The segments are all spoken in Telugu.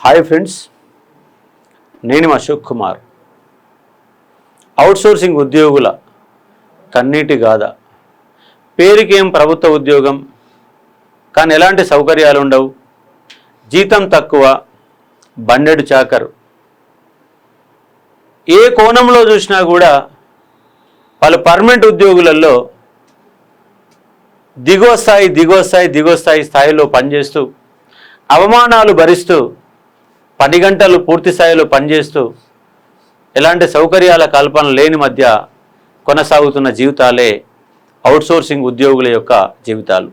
హాయ్ ఫ్రెండ్స్ నేను అశోక్ కుమార్. అవుట్సోర్సింగ్ ఉద్యోగుల కన్నీటి గాథ. పేరుకేం ప్రభుత్వ ఉద్యోగం? కానీ ఎలాంటి సౌకర్యాలు ఉండవు జీతం తక్కువ బండెడు చాకరు. ఏ కోణంలో చూసినా కూడా వాళ్ళు పర్మనెంట్ ఉద్యోగులలో దిగువ స్థాయి దిగువ స్థాయి దిగువ స్థాయి స్థాయిలో పనిచేస్తూ అవమానాలు భరిస్తూ పది గంటలు పూర్తి స్థాయిలో పనిచేస్తూ ఎలాంటి సౌకర్యాల కల్పన లేని మధ్య కొనసాగుతున్న జీవితాలే అవుట్సోర్సింగ్ ఉద్యోగుల యొక్క జీవితాలు.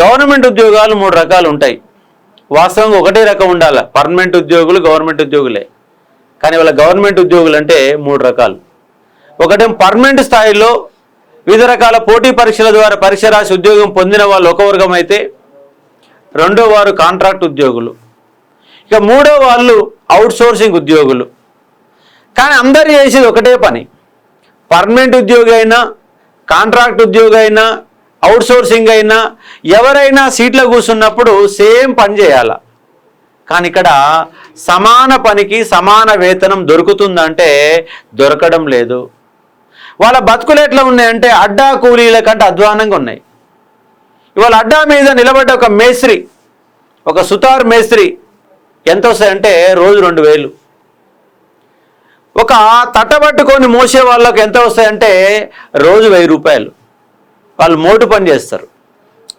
గవర్నమెంట్ ఉద్యోగాలు మూడు రకాలు ఉంటాయి. వాస్తవంగా ఒకటే రకం ఉండాలి. పర్మనెంట్ ఉద్యోగులు గవర్నమెంట్ ఉద్యోగులే. కానీ వాళ్ళ గవర్నమెంట్ ఉద్యోగులు అంటే మూడు రకాలు. ఒకటేం పర్మనెంట్ స్థాయిలో వివిధ రకాల పోటీ పరీక్షల ద్వారా పరీక్ష రాసి ఉద్యోగం పొందిన వాళ్ళు ఒక వర్గం అయితే రెండో వారు కాంట్రాక్ట్ ఉద్యోగులు. ఇక మూడో వాళ్ళు అవుట్ సోర్సింగ్ ఉద్యోగులు. కానీ అందరు చేసేది ఒకటే పని. పర్మనెంట్ ఉద్యోగి అయినా కాంట్రాక్ట్ ఉద్యోగి అయినా అవుట్సోర్సింగ్ అయినా ఎవరైనా సీట్లో కూర్చున్నప్పుడు సేమ్ పని చేయాల. కానీ ఇక్కడ సమాన పనికి సమాన వేతనం దొరుకుతుందంటే దొరకడం లేదు. వాళ్ళ బతుకులు ఎట్లా ఉన్నాయంటే అడ్డా కూలీల కంటే అధ్వానంగా ఉన్నాయి. ఇవాళ అడ్డా మీద నిలబడ్డ ఒక మేస్త్రి ఒక సుతార్ మేస్త్రి ఎంత వస్తాయంటే రోజు రెండు వేలు. ఒక తట్టబట్టుకొని మోసే వాళ్ళకు ఎంత వస్తాయంటే రోజు వెయ్యి రూపాయలు. వాళ్ళు మోటు పని చేస్తారు.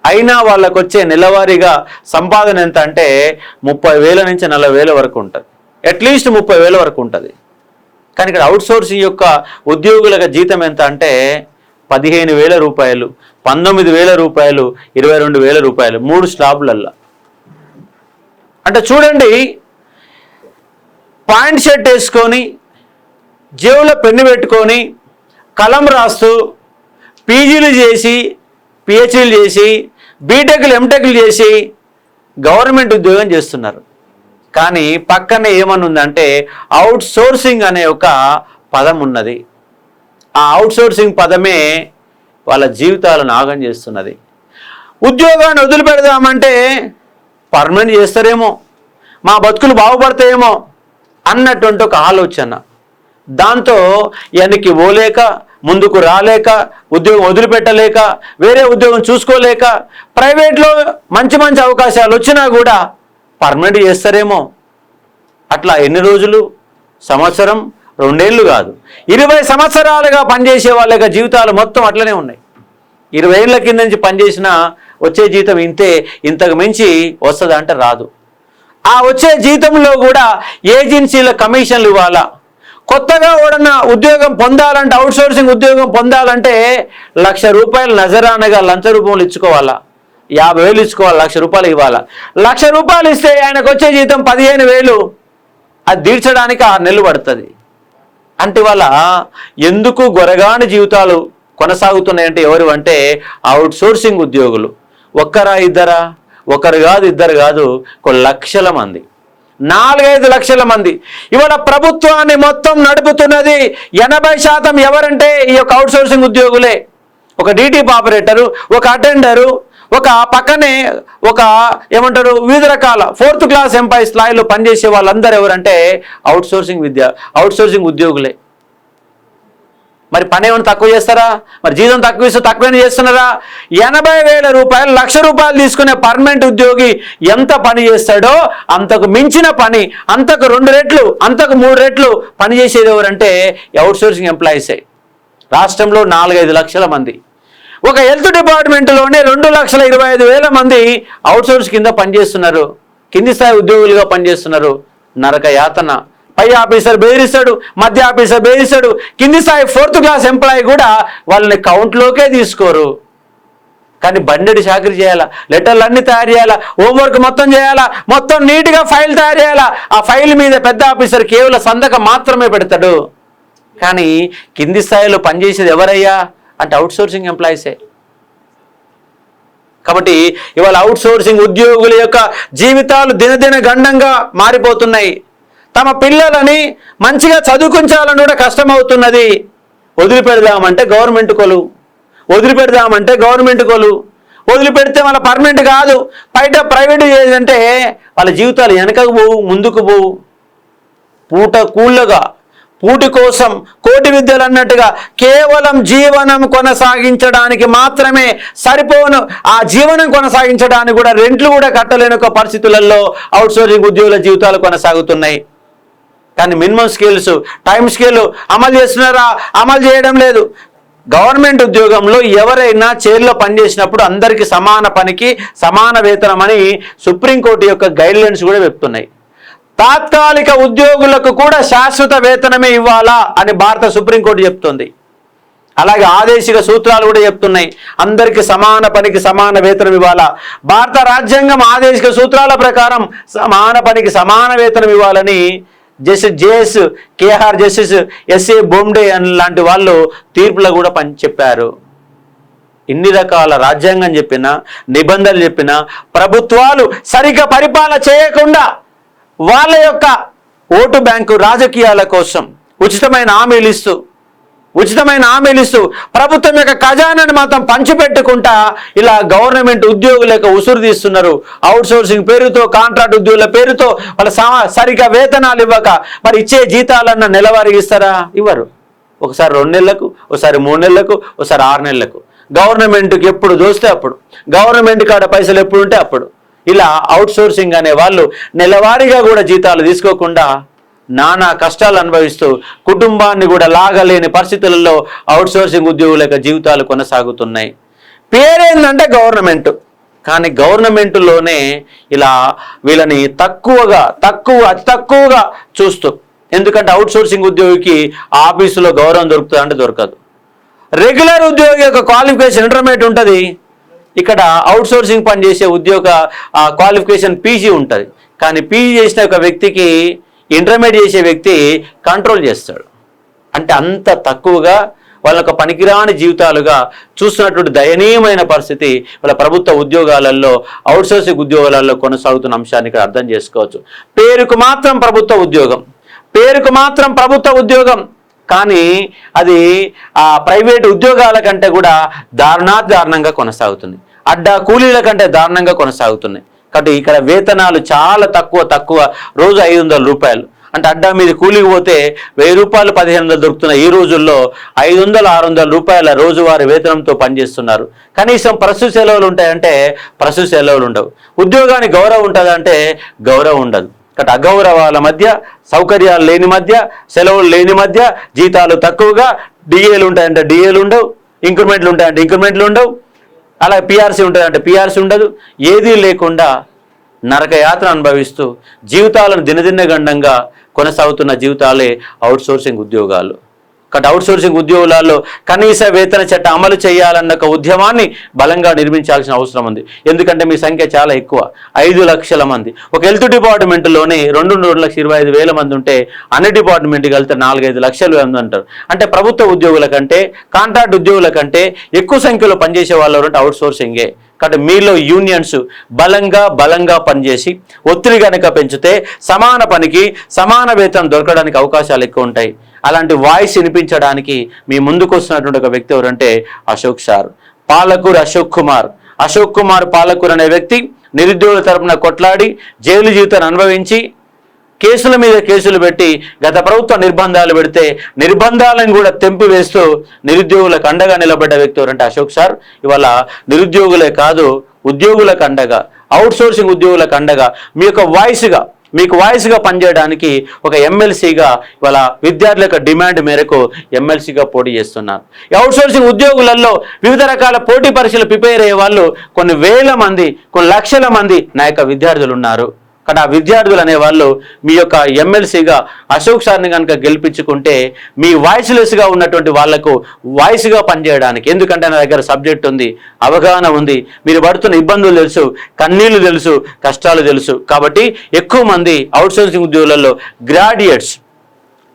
అయినా వాళ్ళకు వచ్చే నెలవారీగా సంపాదన ఎంత అంటే ముప్పై వేల నుంచి నలభై వేల వరకు ఉంటుంది. అట్లీస్ట్ ముప్పై వేల వరకు ఉంటుంది. కానీ ఇక్కడ అవుట్సోర్సింగ్ యొక్క ఉద్యోగులకు జీతం ఎంత అంటే పదిహేను వేల రూపాయలు పంతొమ్మిది వేల రూపాయలు ఇరవై రెండు వేల రూపాయలు మూడు స్లాబ్లల్లా. అంటే చూడండి పాయింట్ షర్ట్ వేసుకొని జేబులో పెన్ను పెట్టుకొని కలం రాస్తూ పీజీలు చేసి పిహెచ్డీలు చేసి బీటెక్లు ఎంటెక్లు చేసి గవర్నమెంట్ ఉద్యోగం చేస్తున్నారు. కానీ పక్కనే ఏమని ఉందంటే అవుట్ సోర్సింగ్ అనే ఒక పదం ఉన్నది. ఆ అవుట్ సోర్సింగ్ పదమే వాళ్ళ జీవితాలను ఆగం చేస్తున్నది. ఉద్యోగాన్ని వదిలిపెడదామంటే పర్మనెంట్ చేస్తారేమో మా బతుకులు బాగుపడతాయేమో అన్నటువంటి ఒక ఆలోచన. దాంతో వెనక్కి పోలేక ముందుకు రాలేక ఉద్యోగం వదిలిపెట్టలేక వేరే ఉద్యోగం చూసుకోలేక ప్రైవేట్లో మంచి మంచి అవకాశాలు వచ్చినా కూడా పర్మనెంట్ చేస్తారేమో. అట్లా ఎన్ని రోజులు? సంవత్సరం? రెండేళ్ళు కాదు. ఇరవై సంవత్సరాలుగా పనిచేసే వాళ్ళ జీవితాలు మొత్తం అట్లనే ఉన్నాయి. ఇరవై ఏళ్ళ కింద నుంచి పనిచేసిన వచ్చే జీతం ఇంతే ఇంతకు మించి వస్తుందా అంటే రాదు. ఆ వచ్చే జీతంలో కూడా ఏజెన్సీల కమిషన్లు ఇవ్వాలా. కొత్తగా ఎవడన్నా ఉద్యోగం పొందాలంటే అవుట్సోర్సింగ్ ఉద్యోగం పొందాలంటే లక్ష రూపాయలు నజరానగా లంచ రూపంలో ఇచ్చుకోవాలా. యాభై వేలు ఇచ్చుకోవాలి లక్ష రూపాయలు ఇవ్వాలా. లక్ష రూపాయలు ఇస్తే ఆయనకు వచ్చే జీతం పదిహేను వేలు. అది తీర్చడానికి ఆరు నెలలు పడుతుంది. అంటే వాళ్ళ ఎందుకు గొరగాని జీవితాలు కొనసాగుతున్నాయంటే ఎవరు అంటే అవుట్ సోర్సింగ్ ఉద్యోగులు. ఒక్కరా ఇద్దరా? ఒకరు కాదు ఇద్దరు కాదు ఒక లక్షల మంది. నాలుగైదు లక్షల మంది. ఇవాళ ప్రభుత్వాన్ని మొత్తం నడుపుతున్నది ఎనభై శాతం ఎవరంటే ఈ యొక్క అవుట్ సోర్సింగ్ ఉద్యోగులే. ఒక డీటీ ఆపరేటరు ఒక అటెండరు ఒక పక్కనే ఒక ఏమంటారు వివిధ రకాల ఫోర్త్ క్లాస్ ఎంప్లాయీ స్థాయిలో పనిచేసే వాళ్ళందరూ ఎవరంటే అవుట్ సోర్సింగ్ విద్య అవుట్ సోర్సింగ్ ఉద్యోగులే. మరి పని ఏమైనా తక్కువ చేస్తారా? మరి జీతం తక్కువ ఇస్తే తక్కువైనా చేస్తున్నారా? ఎనభై వేల రూపాయలు లక్ష రూపాయలు తీసుకునే పర్మనెంట్ ఉద్యోగి ఎంత పని చేస్తాడో అంతకు మించిన పని అంతకు రెండు రెట్లు అంతకు మూడు రెట్లు పని చేసేది ఎవరంటే అవుట్సోర్సింగ్ ఎంప్లాయీసే రాష్ట్రంలో నాలుగైదు లక్షల మంది. ఒక హెల్త్ డిపార్ట్మెంట్లోనే రెండు లక్షల ఇరవై ఐదు వేల మంది అవుట్సోర్స్ కింద పనిచేస్తున్నారు. కింది స్థాయి ఉద్యోగులుగా పనిచేస్తున్నారు. నరక యాతన. పై ఆఫీసర్ బెదిరిస్తాడు మధ్య ఆఫీసర్ బెదిరిస్తాడు. కింది స్థాయి ఫోర్త్ క్లాస్ ఎంప్లాయీ కూడా వాళ్ళని కౌంట్లోకే తీసుకోరు. కానీ బండెడు చాకరీ చేయాలా? లెటర్లు అన్నీ తయారు చేయాలా? హోంవర్క్ మొత్తం చేయాలా? మొత్తం నీట్గా ఫైల్ తయారు చేయాలా? ఆ ఫైల్ మీద పెద్ద ఆఫీసర్ కేవలం సందక మాత్రమే పెడతాడు. కానీ కింది స్థాయిలో పనిచేసేది ఎవరయ్యా? అంటే అవుట్ సోర్సింగ్ ఎంప్లాయీసే కాబట్టి ఇవాళ అవుట్ సోర్సింగ్ ఉద్యోగుల యొక్క జీవితాలు దినదిన గండంగా మారిపోతున్నాయి. తమ పిల్లలని మంచిగా చదువుకుంచాలని కూడా కష్టమవుతున్నది. వదిలిపెడదామంటే గవర్నమెంట్ కొలు. వదిలిపెడదామంటే గవర్నమెంట్ కొలు. వదిలిపెడితే వాళ్ళ పర్మనెంట్ కాదు. బయట ప్రైవేట్ ఏంటంటే వాళ్ళ జీవితాలు వెనకకు పోవు ముందుకు పోవు. పూట కూళ్ళగా పూటి కోసం కోటి విద్యలు అన్నట్టుగా కేవలం జీవనం కొనసాగించడానికి మాత్రమే సరిపోను. ఆ జీవనం కొనసాగించడానికి కూడా రెంట్లు కూడా కట్టలేని ఒక పరిస్థితులలో అవుట్సోర్సింగ్ ఉద్యోగుల జీవితాలు కొనసాగుతున్నాయి. కానీ మినిమం స్కేల్స్ టైం స్కేల్ అమలు చేస్తున్నారా? అమలు చేయడం లేదు. గవర్నమెంట్ ఉద్యోగంలో ఎవరైనా చైర్లో పనిచేసినప్పుడు అందరికీ సమాన పనికి సమాన వేతనం అని సుప్రీంకోర్టు యొక్క గైడ్లైన్స్ కూడా చెప్తున్నాయి. తాత్కాలిక ఉద్యోగులకు కూడా శాశ్వత వేతనమే ఇవ్వాలా అని భారత సుప్రీంకోర్టు చెప్తుంది. అలాగే ఆదేశిక సూత్రాలు కూడా చెప్తున్నాయి. అందరికీ సమాన పనికి సమాన వేతనం ఇవ్వాలా? భారత రాజ్యాంగం ఆదేశిక సూత్రాల ప్రకారం సమాన పనికి సమాన వేతనం ఇవ్వాలని justice J S K R justice S A Bobde లాంటి వాళ్ళు తీర్పులో కూడా పని చెప్పారు. ఇన్ని రకాల రాజ్యాంగం చెప్పిన నిబంధనలు చెప్పిన ప్రభుత్వాలు సరిగ్గా పరిపాలన చేయకుండా వాళ్ళ యొక్క ఓటు బ్యాంకు రాజకీయాల కోసం ఉచితమైన హామీలు ఇస్తూ ఉచితమైన హామీలు ఇస్తూ ప్రభుత్వం యొక్క ఖజానాన్ని మాత్రం పంచిపెట్టుకుంటా ఇలా గవర్నమెంట్ ఉద్యోగుల యొక్క ఉసురు తీస్తున్నారు. అవుట్ సోర్సింగ్ పేరుతో కాంట్రాక్ట్ ఉద్యోగుల పేరుతో వాళ్ళ సమా సరిగా వేతనాలు ఇవ్వక మరి ఇచ్చే జీతాలన్న నెలవారీ ఇస్తారా? ఇవ్వరు. ఒకసారి రెండు నెలలకు ఒకసారి మూడు నెలలకు ఒకసారి ఆరు నెలలకు. గవర్నమెంట్కి ఎప్పుడు దోస్తే అప్పుడు. గవర్నమెంట్ కాడ పైసలు ఎప్పుడు ఉంటే అప్పుడు. ఇలా అవుట్ సోర్సింగ్ అనే వాళ్ళు నెలవారీగా కూడా జీతాలు తీసుకోకుండా నానా కష్టాలు అనుభవిస్తూ కుటుంబాన్ని కూడా లాగలేని పరిస్థితులలో అవుట్సోర్సింగ్ ఉద్యోగుల యొక్క జీవితాలు కొనసాగుతున్నాయి. పేరేందంటే గవర్నమెంట్ కానీ గవర్నమెంట్లోనే ఇలా వీళ్ళని తక్కువగా తక్కువ అతి తక్కువగా చూస్తూ ఎందుకంటే అవుట్సోర్సింగ్ ఉద్యోగికి ఆఫీసులో గౌరవం దొరుకుతుంది అంటే దొరకదు. రెగ్యులర్ ఉద్యోగి యొక్క క్వాలిఫికేషన్ ఇంటర్మీడియట్ ఉంటుంది. ఇక్కడ అవుట్సోర్సింగ్ పనిచేసే ఉద్యోగ క్వాలిఫికేషన్ పీజీ ఉంటుంది. కానీ పీజీ చేసిన ఒక వ్యక్తికి ఇంటర్మీడియట్ చేసే వ్యక్తి కంట్రోల్ చేస్తాడు. అంటే అంత తక్కువగా వాళ్ళ యొక్క పనికిరాని జీవితాలుగా చూస్తున్నటువంటి దయనీయమైన పరిస్థితి వాళ్ళ ప్రభుత్వ ఉద్యోగాలలో అవుట్సోర్సింగ్ ఉద్యోగాలలో కొనసాగుతున్న అంశాన్ని ఇక్కడ అర్థం చేసుకోవచ్చు. పేరుకు మాత్రం ప్రభుత్వ ఉద్యోగం. పేరుకు మాత్రం ప్రభుత్వ ఉద్యోగం. కానీ అది ఆ ప్రైవేట్ ఉద్యోగాల కంటే కూడా దారుణాదారుణంగా కొనసాగుతుంది. అడ్డా కూలీల కంటే దారుణంగా కొనసాగుతున్నాయి కాబట్టి ఇక్కడ వేతనాలు చాలా తక్కువ తక్కువ. రోజు ఐదు వందల రూపాయలు. అంటే అడ్డా మీద కూలికి పోతే వెయ్యి రూపాయలు పదిహేను వందలు దొరుకుతున్న ఈ రోజుల్లో ఐదు వందల ఆరు వందల రూపాయల రోజువారీ వేతనంతో పనిచేస్తున్నారు. కనీసం ప్రస్తుత సెలవులు ఉంటాయంటే ప్రస్తుత సెలవులు ఉండవు. ఉద్యోగానికి గౌరవం ఉంటుందంటే గౌరవం ఉండదు. కాబట్టి అగౌరవాల మధ్య సౌకర్యాలు లేని మధ్య సెలవులు లేని మధ్య జీతాలు తక్కువగా డిఏలు ఉంటాయంటే డిఏలు ఉండవు ఇంక్రిమెంట్లు ఉంటాయంటే ఇంక్రిమెంట్లు ఉండవు. అలా పిఆర్సీ ఉంటుందంటే పిఆర్సీ ఉండదు. ఏదీ లేకుండా నరక యాత్ర అనుభవిస్తూ జీవితాలను దినదిన గండంగా కొనసాగుతున్న జీవితాలే అవుట్సోర్సింగ్ ఉద్యోగాలు. అవుట్ సోర్సింగ్ ఉద్యోగులలో కనీస వేతన చట్టం అమలు చేయాలన్న ఒక ఉద్యమాన్ని బలంగా నిర్మించాల్సిన అవసరం ఉంది. ఎందుకంటే మీ సంఖ్య చాలా ఎక్కువ. ఐదు లక్షల మంది. ఒక హెల్త్ డిపార్ట్మెంట్లోనే రెండు రెండు లక్షల ఇరవై ఐదు వేల మంది ఉంటే అన్ని డిపార్ట్మెంట్కి వెళ్తే నాలుగైదు లక్షలు మంది అంటారు. అంటే ప్రభుత్వ ఉద్యోగుల కంటే కాంట్రాక్ట్ ఉద్యోగుల కంటే ఎక్కువ సంఖ్యలో పనిచేసే వాళ్ళు అవుట్ సోర్సింగే కాబట్టి మీలో యూనియన్స్ బలంగా బలంగా పనిచేసి ఒత్తిడి కనుక పెంచితే సమాన పనికి సమాన వేతనం దొరకడానికి అవకాశాలు ఎక్కువ ఉంటాయి. అలాంటి వాయిస్ వినిపించడానికి మీ ముందుకు వస్తున్నటువంటి ఒక వ్యక్తి ఎవరంటే అశోక్ సార్. పాలకూరు అశోక్ కుమార్. అశోక్ కుమార్ పాలకూరు అనే వ్యక్తి నిరుద్యోగుల తరపున కొట్లాడి జైలు జీవితాన్ని అనుభవించి కేసుల మీద కేసులు పెట్టి గత ప్రభుత్వ నిర్బంధాలు పెడితే నిర్బంధాలను కూడా తెంపివేస్తూ నిరుద్యోగులకు అండగా నిలబడ్డ వ్యక్తి ఎవరంటే అశోక్ సార్. ఇవాళ నిరుద్యోగులే కాదు ఉద్యోగులకు అండగా అవుట్ సోర్సింగ్ ఉద్యోగులకు అండగా మీ యొక్క వాయిస్గా మీకు వాయిస్గా పనిచేయడానికి ఒక ఎమ్మెల్సీగా ఇవాళ విద్యార్థుల యొక్క డిమాండ్ మేరకు ఎమ్మెల్సీగా పోటీ చేస్తున్నారు. అవుట్సోర్సింగ్ సోర్సింగ్ ఉద్యోగులలో వివిధ రకాల పోటీ పరీక్షలు ప్రిపేర్ అయ్యే వాళ్ళు కొన్ని వేల మంది కొన్ని లక్షల మంది నా యొక్క విద్యార్థులు ఉన్నారు. కానీ ఆ విద్యార్థులు అనేవాళ్ళు మీ యొక్క ఎమ్మెల్సీగా అశోక్ సార్ని కనుక గెలిపించుకుంటే మీ వాయిస్లెస్గా ఉన్నటువంటి వాళ్ళకు వాయిస్గా పనిచేయడానికి ఎందుకంటే నా దగ్గర సబ్జెక్ట్ ఉంది అవగాహన ఉంది మీరు పడుతున్న ఇబ్బందులు తెలుసు కన్నీళ్ళు తెలుసు కష్టాలు తెలుసు. కాబట్టి ఎక్కువ మంది అవుట్సోర్సింగ్ ఉద్యోగులలో గ్రాడ్యుయేట్స్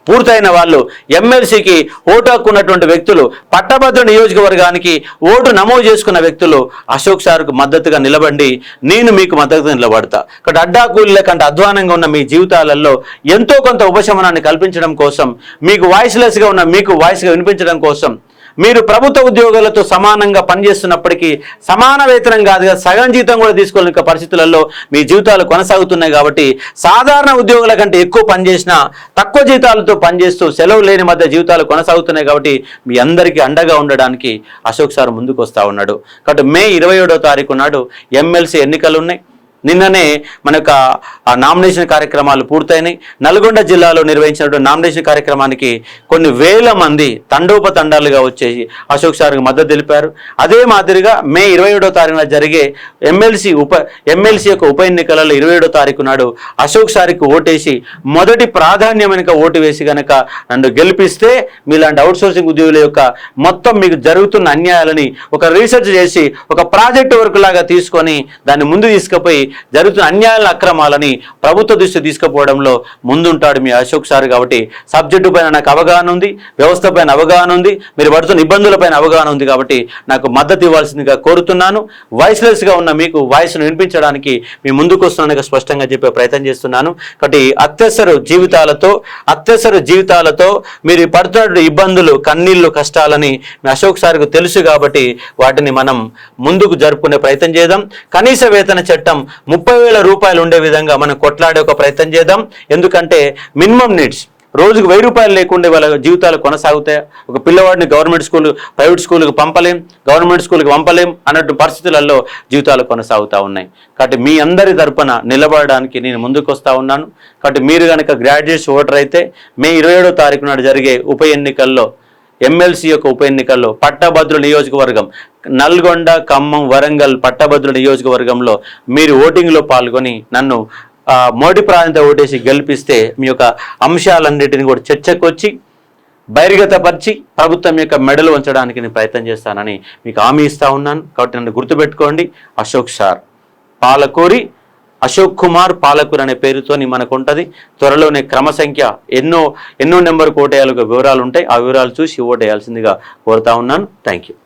పూర్తయిన వాళ్ళు ఎమ్మెల్సీకి ఓటు హక్కు ఉన్నటువంటి వ్యక్తులు పట్టభద్ర నియోజకవర్గానికి ఓటు నమోదు చేసుకున్న వ్యక్తులు అశోక్ సార్కు మద్దతుగా నిలబండి నేను మీకు మద్దతుగా నిలబడతా. ఇక్కడ అడ్డా కూలీల కంటే అధ్వానంగా ఉన్న మీ జీవితాలలో ఎంతో కొంత ఉపశమనాన్ని కల్పించడం కోసం మీకు వాయిస్లెస్గా ఉన్న మీకు వాయిస్గా వినిపించడం కోసం మీరు ప్రభుత్వ ఉద్యోగులతో సమానంగా పనిచేస్తున్నప్పటికీ సమాన వేతనం కాదు కదా సగం జీతం కూడా తీసుకోలేని పరిస్థితులలో మీ జీవితాలు కొనసాగుతున్నాయి కాబట్టి సాధారణ ఉద్యోగుల కంటే ఎక్కువ పనిచేసినా తక్కువ జీతాలతో పనిచేస్తూ సెలవు లేని మధ్య జీవితాలు కొనసాగుతున్నాయి కాబట్టి మీ అందరికీ అండగా ఉండడానికి అశోక్ సార్ ముందుకు వస్తూ ఉన్నాడు. కాబట్టి మే ఇరవై ఏడో తారీఖు నాడు ఎమ్మెల్సీ ఎన్నికలు ఉన్నాయి. నిన్ననే మన యొక్క నామినేషన్ కార్యక్రమాలు పూర్తయినాయి. నల్గొండ జిల్లాలో నిర్వహించినటువంటి నామినేషన్ కార్యక్రమానికి కొన్ని వేల మంది తండోపతండాలుగా వచ్చేసి అశోక్ సార్కి మద్దతు తెలిపారు. అదే మాదిరిగా మే ఇరవై ఏడో తారీఖున జరిగే ఎమ్మెల్సీ ఉప ఎమ్మెల్సీ యొక్క ఉప ఎన్నికలలో ఇరవై ఏడో తారీఖు నాడు అశోక్ సార్కి ఓటేసి మొదటి ప్రాధాన్యమైన ఓటు వేసి కనుక నన్ను గెలిపిస్తే మీలాంటి అవుట్ సోర్సింగ్ ఉద్యోగుల యొక్క మొత్తం మీకు జరుగుతున్న అన్యాయాలని ఒక రీసెర్చ్ చేసి ఒక ప్రాజెక్ట్ వర్క్ లాగా తీసుకొని దాన్ని ముందు తీసుకుపోయి జరుగుతున్న అన్యాయాల అక్రమాలని ప్రభుత్వ దృష్టి తీసుకుపోవడంలో ముందుంటాడు మీ అశోక్ సార్ కాబట్టి సబ్జెక్టు పైన నాకు అవగాహన ఉంది వ్యవస్థ పైన అవగాహన ఉంది మీరు పడుతున్న ఇబ్బందుల పైన అవగాహన ఉంది కాబట్టి నాకు మద్దతు ఇవ్వాల్సిందిగా కోరుతున్నాను. వాయిస్లెస్గా ఉన్న మీకు వాయిస్ను వినిపించడానికి మీ ముందుకు వస్తున్నాను స్పష్టంగా చెప్పే ప్రయత్నం చేస్తున్నాను. కాబట్టి అత్యవసర జీవితాలతో అత్యవసర జీవితాలతో మీరు పడుతున్న ఇబ్బందులు కన్నీళ్ళు కష్టాలని మీ అశోక్ సార్కు తెలుసు కాబట్టి వాటిని మనం ముందుకు జరుపుకునే ప్రయత్నం చేద్దాం. కనీస వేతన చట్టం ముప్పై వేల రూపాయలు ఉండే విధంగా మనం కొట్లాడే ఒక ప్రయత్నం చేద్దాం. ఎందుకంటే మినిమం నీడ్స్ రోజుకు వెయ్యి రూపాయలు లేకుండా వాళ్ళ జీవితాలు కొనసాగుతాయి. ఒక పిల్లవాడిని గవర్నమెంట్ స్కూల్ ప్రైవేట్ స్కూల్కి పంపలేం గవర్నమెంట్ స్కూల్కి పంపలేం అన్నట్టు పరిస్థితులలో జీవితాలు కొనసాగుతూ ఉన్నాయి. కాబట్టి మీ అందరి తరపున నిలబడడానికి నేను ముందుకు వస్తూ ఉన్నాను. కాబట్టి మీరు కనుక గ్రాడ్యుయేట్స్ ఓటర్ అయితే మే ఇరవై ఏడో తారీఖు నాడు జరిగే ఉప ఎన్నికల్లో ఎమ్మెల్సీ యొక్క ఉప ఎన్నికల్లో పట్టభద్రుల నియోజకవర్గం నల్గొండ ఖమ్మం వరంగల్ పట్టభద్రుల నియోజకవర్గంలో మీరు ఓటింగ్లో పాల్గొని నన్ను మోడీ ప్రాంత ఓటేసి గెలిపిస్తే మీ యొక్క అంశాలన్నిటిని కూడా చర్చకు వచ్చి బహిర్గతపరిచి ప్రభుత్వం యొక్క మెడలు ఉంచడానికి నేను ప్రయత్నం చేస్తానని మీకు హామీ ఇస్తా ఉన్నాను. కాబట్టి నన్ను గుర్తుపెట్టుకోండి. అశోక్ సార్ పాలకూరి అశోక్ కుమార్ పాలకుర్ అనే పేరుతోని మనకు ఉంటుంది. త్వరలోనే క్రమ సంఖ్య ఎన్నో ఎన్నో నెంబర్ ఓటేయాలకు వివరాలు ఉంటాయి. ఆ వివరాలు చూసి ఓటేయాల్సిందిగా కోరుతా ఉన్నాను. Thank you